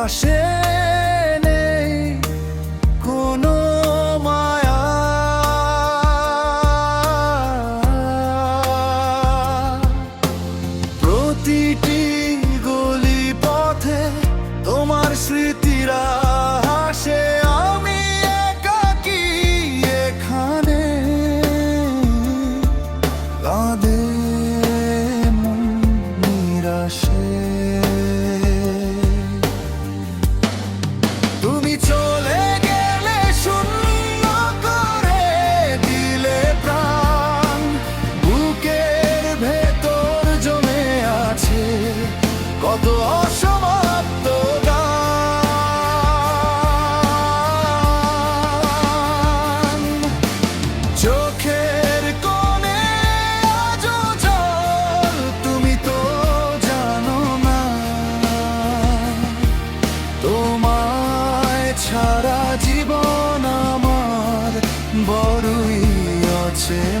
পাশে নেই কোনো মায়া। প্রতিটি গলি পথে তোমার স্মৃতিরা হাসে আমি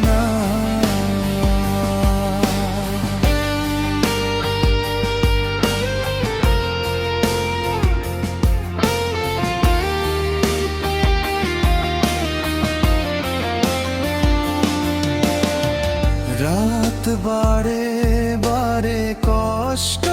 না। রাত বারে বারে কষ্ট।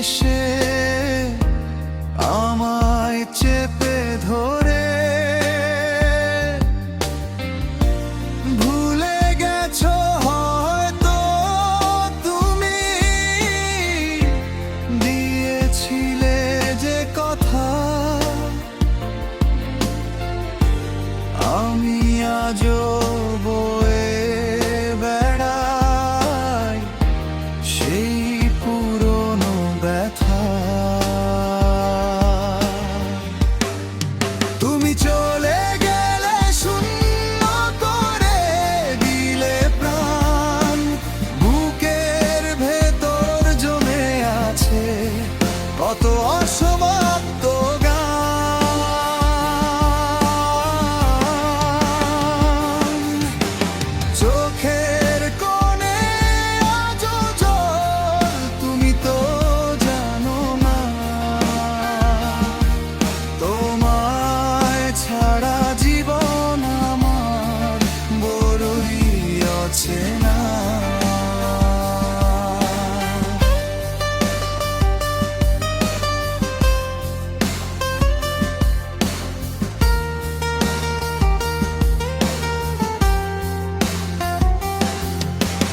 是 কত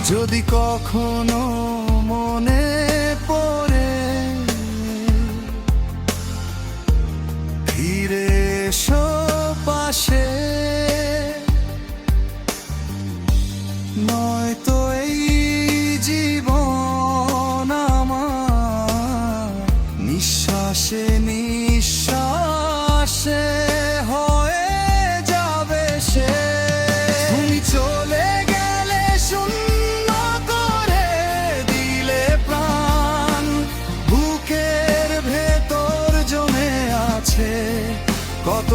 যদি কখনো কত